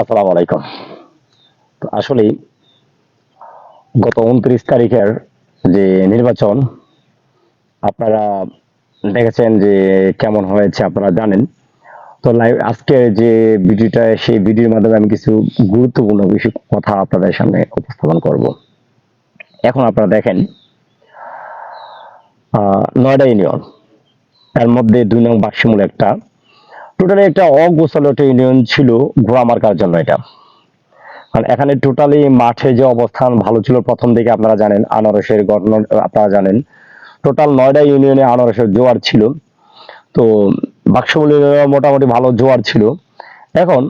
আসসালামু আলাইকুম। তো আসলে গত উনত্রিশ তারিখের যে নির্বাচন, আপনারা দেখেছেন যে কেমন হয়েছে আপনারা জানেন। তো লাইভ আজকে যে ভিডিওটা, সেই ভিডিওর মাধ্যমে আমি কিছু গুরুত্বপূর্ণ কিছু কথা আপনাদের সামনে উপস্থাপন করব। এখন আপনারা দেখেন নয়ডা ইউনিয়ন তার মধ্যে দুই নং বাক্সমূল একটা টোটালি একটা অগোছালো একটা ইউনিয়ন ছিল ঘোড়া মার্কার জন্য এটা। কারণ এখানে টোটালি মাঠে যে অবস্থান ভালো ছিল প্রথম দিকে আপনারা জানেন, আনারসের ঘটনা আপনারা জানেন। টোটাল নয়ডা ইউনিয়নে আনারসের জোয়ার ছিল। তো বাক্সমূলের মোটামুটি ভালো জোয়ার ছিল। এখন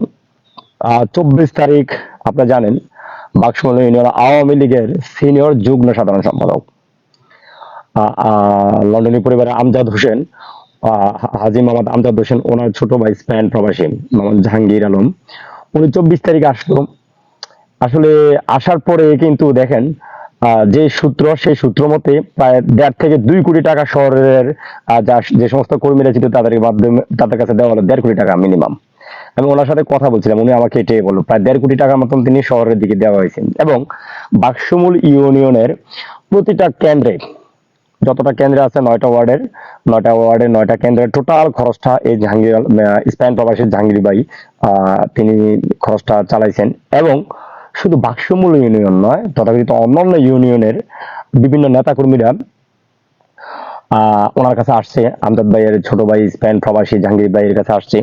চব্বিশ তারিখ আপনারা জানেন, বাক্সমূল ইউনিয়ন আওয়ামী লীগের সিনিয়র যুগ্ম সাধারণ সম্পাদক লন্ডনী পরিবারের আমজাদ হোসেন হাজি মোহাম্মদ আমজাদ হোসেন, ওনার ছোট ভাই স্পেন প্রবাসী, মোহাম্মদ জাহাঙ্গীর আলম। উনি চব্বিশ তারিখ আসলো। আসলে আসার পরে কিন্তু দেখেন যে সূত্র, সেই সূত্র মতে প্রায় দেড় থেকে দুই কোটি টাকা শহরের যা- যে সমস্ত কর্মীরা ছিল তাদের মাধ্যমে, তাদের কাছে দেওয়া হলো দেড় কোটি টাকা মিনিমাম আমি ওনার সাথে কথা বলছিলাম, উনি আমাকে এটাই বলল, প্রায় দেড় কোটি টাকার মতন তিনি শহরের দিকে দেওয়া হয়েছে এবং বাক্সমূল ইউনিয়নের প্রতিটা কেন্দ্রে যতটা কেন্দ্রে আছে নয়টা ওয়ার্ডের নয়টা ওয়ার্ডের নয়টা কেন্দ্রের টোটাল খরচটা এই জাহাঙ্গীর স্পেন প্রবাসী জাহাঙ্গীর তিনি খরচটা চালাইছেন। এবং শুধু বাক্সমূল ইউনিয়ন নয়, তথাকথিত অন্যান্য ইউনিয়নের বিভিন্ন নেতাকর্মীরা ওনার কাছে আসছে। আমজাদ ভাইয়ের ছোট ভাই স্পেন প্রবাসী জাহাঙ্গীর ভাইয়ের কাছে আসছে।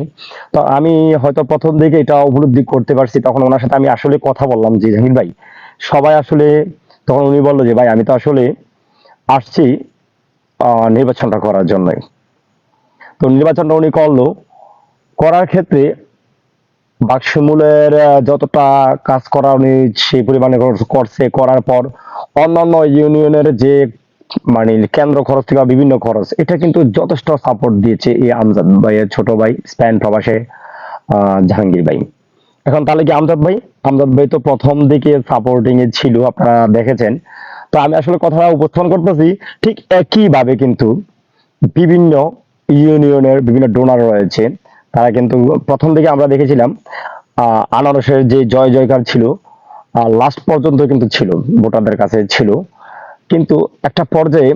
তো আমি হয়তো প্রথম দিকে এটা উপলব্ধি করতে পারছি, তখন ওনার সাথে আমি আসলে কথা বললাম যে, জাহাঙ্গীর ভাই, সবাই আসলে, তখন উনি বলল যে, ভাই, আমি তো আসলে আসছি নির্বাচনটা করার জন্যই। তো নির্বাচনটা উনি করল। করার ক্ষেত্রে বাক্সমূলের যতটা কাজ করা উনি সেই পরিমাণে করছে। করার পর অন্যান্য ইউনিয়নের যে মানে কেন্দ্র খরচ থেকে বিভিন্ন খরচ, এটা কিন্তু যথেষ্ট সাপোর্ট দিয়েছে এই আমজাদ ভাইয়ের ছোট ভাই, স্প্যান প্রবাসে জাহাঙ্গীর ভাই। এখন তাহলে কি আমজাদ ভাই? আমজাদ ভাই তো প্রথম দিকে সাপোর্টিং এ ছিল, আপনারা দেখেছেন। তো আমি আসলে কথাটা উপস্থাপন করতেছি ঠিক একই ভাবে কিন্তু বিভিন্ন ইউনিয়নের বিভিন্ন ডোনার রয়েছে। তারা কিন্তু প্রথম দিকে আমরা দেখেছিলাম আনারসের যে জয় জয়কার ছিল লাস্ট পর্যন্ত কিন্তু ছিল, ভোটারদের কাছে ছিল। কিন্তু একটা পর্যায়ে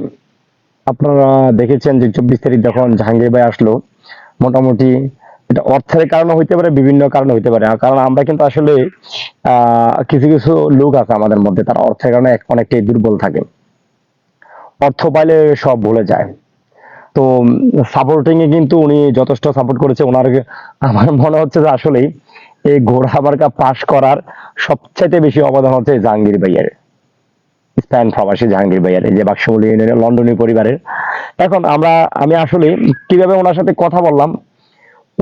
আপনারা দেখেছেন যে চব্বিশ তারিখ যখন জাহাঙ্গীর ভাই আসলো, মোটামুটি এটা অর্থের কারণে হইতে পারে, বিভিন্ন কারণে হইতে পারে। কারণ আমরা কিন্তু আসলে কিছু কিছু লোক আছে আমাদের মধ্যে, তারা অর্থের কারণে অনেকটাই দুর্বল থাকে। অর্থ পাইলে সব ভুলে যায়। তো সাপোর্টিং এ কিন্তু উনি যথেষ্ট সাপোর্ট করেছে। ওনার আমার মনে হচ্ছে যে আসলেই এই ঘোড়া মার্কা পাশ করার সবচাইতে বেশি অবদান হচ্ছে জাহাঙ্গীর ভাইয়ের। স্প্যান প্রবাসী জাহাঙ্গীর ভাইয়ের যে বাক্সমূল ইউনিয়নের লন্ডনী পরিবারের। এখন আমরা আমি আসলে কীভাবে ওনার সাথে কথা বললাম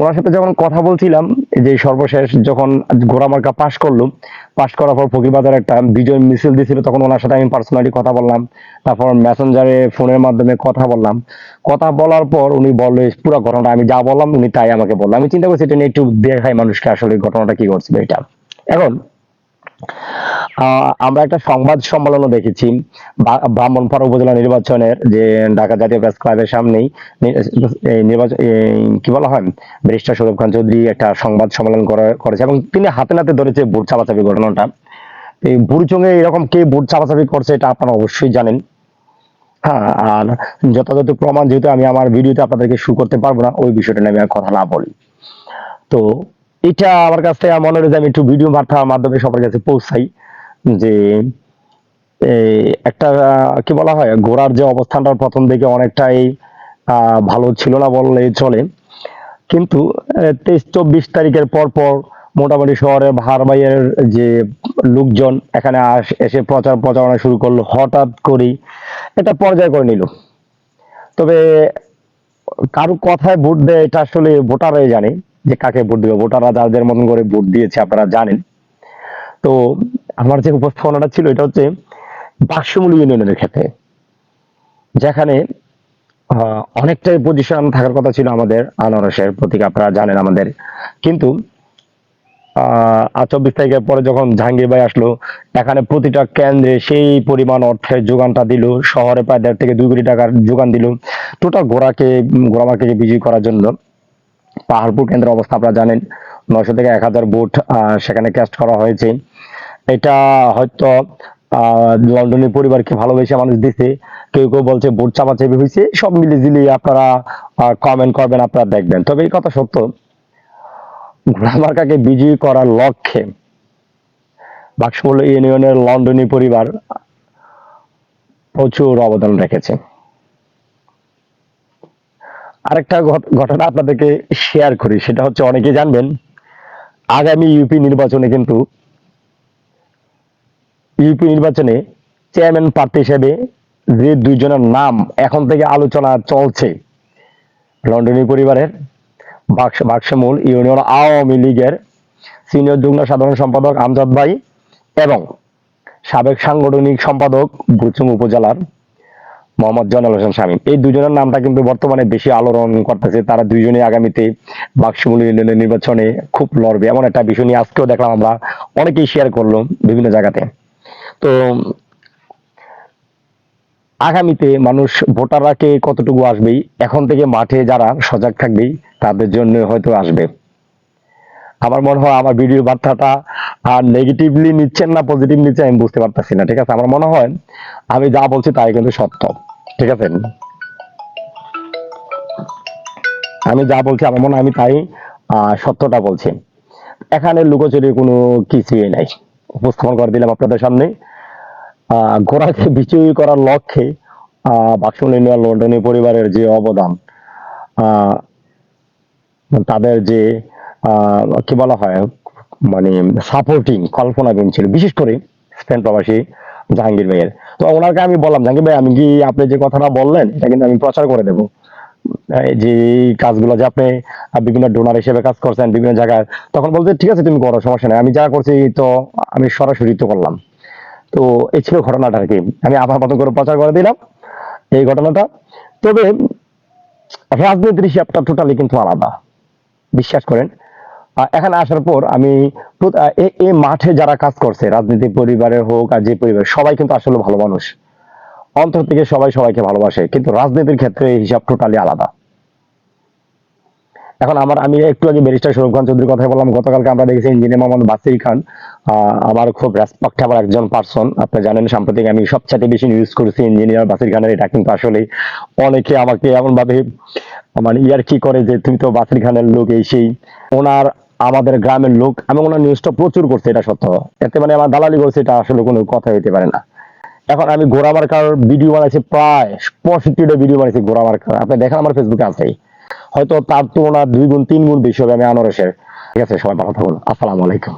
ওনার সাথে যখন কথা বলছিলাম, যে সর্বশেষ যখন ঘোড়া মার্কা পাশ করল পাশ করার পর ফকিরবাজার একটা বিজয় মিছিল দিয়েছিল, তখন ওনার সাথে আমি পার্সোনালি কথা বললাম। তারপর মেসেঞ্জারে ফোনের মাধ্যমে কথা বললাম। কথা বলার পর উনি বলল পুরো ঘটনাটা আমি যা বললাম, উনি তাই আমাকে বলল। আমি চিন্তা করছি এটা নিয়ে একটু দেখাই মানুষকে আসলে ঘটনাটা কি ঘটছিল এটা। এখন আমরা একটা সংবাদ সম্মেলনও দেখেছি ব্রাহ্মণপাড়া উপজেলা নির্বাচনের যে ঢাকা জাতীয় প্রেস ক্লাবের সামনেই নির্বাচন কি বলা হয়, ব্যারিস্টার সৌরভ খান চৌধুরী একটা সংবাদ সম্মেলন করে- করেছে এবং তিনি হাতে নাতে ধরেছে ভোট চাপাচাপি ঘটনাটা। এই বুড়িচঙ্গে এরকম কে ভোট চাপাচাপি করছে এটা আপনারা অবশ্যই জানেন। হ্যাঁ আর যথাযথ প্রমাণ যেহেতু আমি আমার ভিডিওতে আপনাদেরকে শু করতে পারব না, ওই বিষয়টা নিয়ে আমি আর কথা না বলি। তো এটা আমার কাছ থেকে মনে হয় যে আমি একটু ভিডিও মাধ্যমে সবার কাছে পৌঁছাই। যে একটা কি বলা হয়, ঘোড়ার যে অবস্থানটা প্রথম দিকে অনেকটাই ভালো ছিল না বললেই চলে। কিন্তু তেইশ, চব্বিশ তারিখের পর পর মোটামুটি শহরের ভারবাইয়ের যে লোকজন এখানে আস- এসে প্রচার প্রচারণা শুরু করল, হঠাৎ করেই এটা পর্যায় করে নিল। তবে কারও কথায় ভোট দেয় এটা আসলে ভোটাররাই জানে যে কাকে ভোট দিবে। ভোটাররা যাদের মতন করে ভোট দিয়েছে আপনারা জানেন। তো আমার যে উপস্থাপনাটা ছিল, এটা হচ্ছে বাক্সমূল ইউনিয়নের ক্ষেত্রে, যেখানে অনেকটাই পজিশন থাকার কথা ছিল আমাদের আনারসের প্রতীক আপনারা জানেন আমাদের। কিন্তু, আহ চব্বিশ তারিখের পরে যখন জাহাঙ্গীর ভাই আসলো, এখানে প্রতিটা কেন্দ্রে সেই পরিমাণ অর্থের যোগানটা দিল, শহরে প্রায় দেড় থেকে দুই কোটি টাকার যোগান দিল, টোটাল ঘোড়াকে ঘোড়া মার্কেটকে বিজয়ী করার জন্য পাহাড়পুর কেন্দ্রের অবস্থা আপনারা জানেন। নয়শো থেকে এক হাজার আহ, সেখানে ক্যাস্ট করা হয়েছে। এটা হয়তো লন্ডনের পরিবারকে ভালোবেসে মানুষ দিছে। কেউ কেউ বলছে ভোট চাপাচাপি হয়েছে। সব মিলে ঝিলিয়ে আপনারা কমেন্ট করবেন আপনারা দেখবেন। তবে এই কথা সত্য ঘোড়ামার্কাকে বিজয়ী করার লক্ষ্যে বাক্সমূল ইউনিয়নের লন্ডনী পরিবার প্রচুর অবদান রেখেছে। আরেকটা ঘট- ঘটনা আপনাদেরকে শেয়ার করি সেটা হচ্ছে অনেকে জানবেন আগামী ইউপি নির্বাচনে কিন্তু ইউপি নির্বাচনে চেয়ারম্যান প্রার্থী হিসেবে যে দুইজনের নাম এখন থেকে আলোচনা চলছে, লন্ডনী পরিবারের বাক্স, বাক্সমূল ইউনিয়ন আওয়ামী লীগের সিনিয়র যুগ্ম সাধারণ সম্পাদক আমজাদ ভাই এবং সাবেক সাংগঠনিক সম্পাদক বুচুং উপজেলার মোহাম্মদ জয়নাল হোসেন শামীম। এই দুজনের নামটা কিন্তু বর্তমানে বেশি আলোড়ন করতেছে। তারা দুইজনে আগামীতে বাক্সমূল ইউনিয়নের নির্বাচনে খুব লড়বে। এমন একটা বিষয় নিয়ে আজকেও দেখলাম আমরা। অনেকেই শেয়ার করল বিভিন্ন জায়গাতে। তো আগামীতে মানুষ ভোটাররা কে কতটুকু আসবেই? এখন থেকে মাঠে যারা সজাগ থাকবেই, তাদের জন্য হয়তো আসবে। আমার মনে হয় আমার ভিডিও বার্তাটা আর নেগেটিভলি নিচ্ছেন না পজিটিভ নিচ্ছেন, আমি বুঝতে পারতেছি না, ঠিক আছে? আমার মনে হয় আমি যা বলছি তাই কিন্তু সত্য, ঠিক আছে? আমি যা বলছি, আমার মনে আমি তাই সত্যটা বলছি। এখানে লুকোচুরি কোনো কিছুই নাই। উপস্থাপন করে দিলাম আপনাদের সামনে। ঘোড়াকে বিজয়ী করার লক্ষ্যে বাক্সমুল ইউনিয়ন লন্ডনী পরিবারের যে অবদান তাদের যে কি বলা হয় মানে সাপোর্টিং কল্পনা ছিল, বিশেষ করে স্পেন প্রবাসী জাহাঙ্গীর ভাইয়ের। তো ওনাকে আমি বললাম, জাহাঙ্গীর ভাই, আমি কি আপনি যে কথাটা বললেন, এটা কিন্তু আমি প্রচার করে দেবো। যে কাজগুলো যে আপনি বিভিন্ন ডোনার হিসেবে কাজ করছেন বিভিন্ন জায়গায়, তখন বলতে ঠিক আছে, তুমি করো, সমস্যা নেই। আমি যা করছি তো আমি সরাসরি তো করলাম। তো এই ছিল ঘটনাটা আর কি। আমি আমার মতন করে প্রচার করে দিলাম এই ঘটনাটা। তবে রাজনীতির হিসাবটা টোটালি কিন্তু আলাদা। বিশ্বাস করেন এখানে আসার পর আমি এই মাঠে যারা কাজ করছে, রাজনীতি পরিবারের হোক আর যে পরিবার, সবাই কিন্তু আসলে ভালো মানুষ। অন্তর থেকে সবাই সবাইকে ভালোবাসে, কিন্তু রাজনীতির ক্ষেত্রে হিসাব টোটালি আলাদা। এখন আমার, আমি একটু আগে ব্যারিস্টার সৌরভ খান চৌধুরীর কথা বললাম, গতকালকে আমরা দেখেছি ইঞ্জিনিয়ার মোহাম্মদ বাসির খান আমার খুব রেসপেক্টেবল একজন পার্সন আপনি জানেন, সাম্প্রতিক আমি সবচেয়ে বেশি নিউজ করেছি ইঞ্জিনিয়ার বাসির খানের, এটা কিন্তু আসলে অনেকে আমাকে এমন ভাবে মানে ইয়ার কি করে যে তুমি তো বাসির খানের লোক এই সেই, ওনার আমাদের গ্রামের লোক আমি ওনার নিউজটা প্রচুর করছে, এটা সত্য। এতে মানে আমার দালালি করছে এটা আসলে কোনো কথা হইতে পারে না। এখন আমি ঘোড়া মার্কার ভিডিও বানাইছি প্রায় পঁয়ষট্টিটা ভিডিও বানাইছি ঘোড়া মার্কার। আপনি দেখেন আমার ফেসবুকে আছে। হয়তো তার তুলনা দুই গুণ, তিন গুণ বেশি হবে আমি আনারসের। ঠিক আছে, সবাই ভালো থাকুন। আসসালামু আলাইকুম।